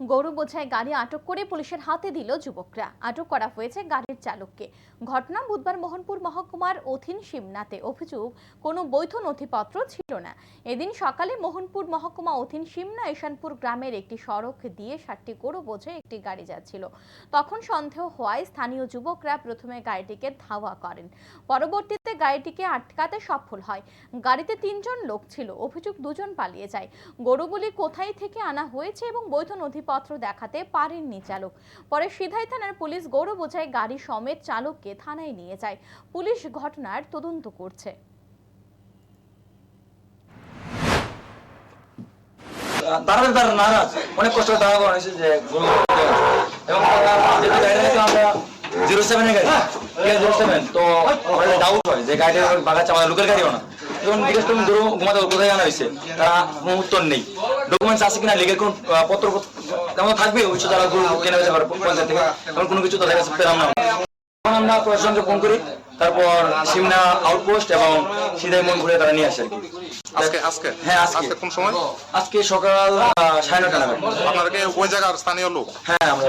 গরু বোঝায় গাড়ি আটক করে পুলিশের হাতে দিল যুবকরা। আটক করা হয়েছে গাড়ির চালককে। ঘটনা বুধবার মোহনপুর মহকুমার অধীন শিমনাতে অভিযোগ, কোনো বৈধ নথিপত্র ছিল না। এদিন সকালে মোহনপুর মহকুমা অধীন শিমনা ঈশানপুর গ্রামের একটি সড়ক দিয়ে সাতটি গরু বোঝে একটি গাড়ি যাচ্ছিল। তখন সন্দেহ হওয়ায় স্থানীয় যুবকরা প্রথমে গাড়িটিকে ধাওয়া করেন। পরবর্তীতে গাড়িটিকে আটকাতে সফল হয়। গাড়িতে তিনজন লোক ছিল। অভিযোগ, দুজন পালিয়ে যায়। গরুগুলি কোথায় থেকে আনা হয়েছে এবং বৈধ নথিপত্র দেখাতে পারেননি চালক। পরে সিধাই থানার পুলিশ গরু বোঝাই গাড়ি সমেত চালককে থানায় নিয়ে যায়। পুলিশ ঘটনার তদন্ত করছে। তারা কোনো উত্তর নেই। ডকুমেন্টস আছে কিনা লিগের কোন পত্র তেমন থাকবে ওই যারা কেনা বেচা করে পঞ্চায়েত থেকে। কারণ কোনো কিছু তাদের কাছে পেলাম না। তখন আমরা প্রশাসনকে ফোন করি তারপর সিমনা আউটপোস্ট এবং সিধাই মন ঘুরে তারা নিয়ে আসে আজকে আজকে? হ্যাঁ, আজকে। আজকে কোন সময়? আজকে সকাল সাড়ে নটা নাগাদ। আপনারা ওই জায়গার স্থানীয় লোক? হ্যাঁ আমরা।